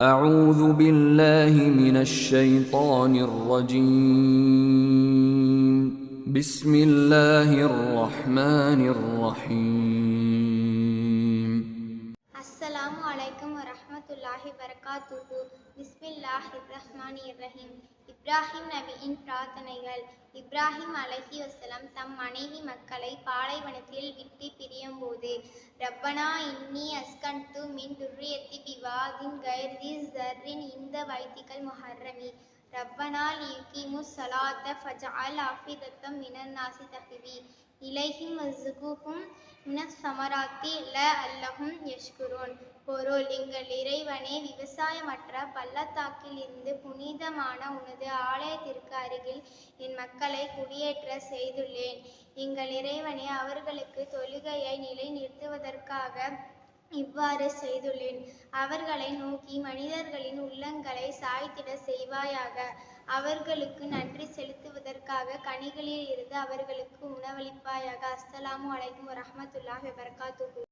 أعوذ بالله من الشيطان الرجيم بسم الله الرحمن الرحيم அஸ்ஸலாமு அலைக்கும் வரஹ்மத்துல்லாஹி வரகாத்துஹு பிஸ்மில்லாஹிர் ரஹ்மானிர் ரஹீம் இப்ராஹிம் நபியின் பிரார்த்தனைகள் இப்ராஹிம் அலைஹி வஸல்லம் தம் மனைவி மக்களை பாலைவனத்தில் விட்டு பிரியும்போது ரப்பனா இன்னி அஸ்கன்து மின் துர்ரியத்தி பிவாதின் கைர்தி ஜர்ரின் இந்த வைத்திகல் முஹர்ரமி. ரப்பனா லியுகிமு சலாத்த ஃபஜால் ஆஃபிதத்தம் மினன் நாசி தஹ்வி. இலைஹிம் வஸ்ஸுகுஹும் மினஸ் சமராத்தி ல அல்லஹும் யஷ்குரோன். பொருள் எங்கள் இறைவனே விவசாயமற்ற பள்ளத்தாக்கில் இருந்து புனிதமான உனது ஆலயத்திற்கு அருகில் என் மக்களை குடியேற்ற செய்துள்ளேன். எங்கள் இறைவனே அவர்களுக்கு தொழுகையை நிலைநிறுத்துவதற்காக இவ்வாறு செய்துள்ளேன். அவர்களை நோக்கி மனிதர்களின் உள்ளங்களை சாய்த்திட செய்வாயாக. அவர்களுக்கு நன்றி செலுத்துவதற்காக கனிகளில் இருந்து அவர்களுக்கு உணவளிப்பாயாக. அஸ்ஸலாமு அலைக்கும் வரஹ்மத்துல்லாஹி வபர்காத்து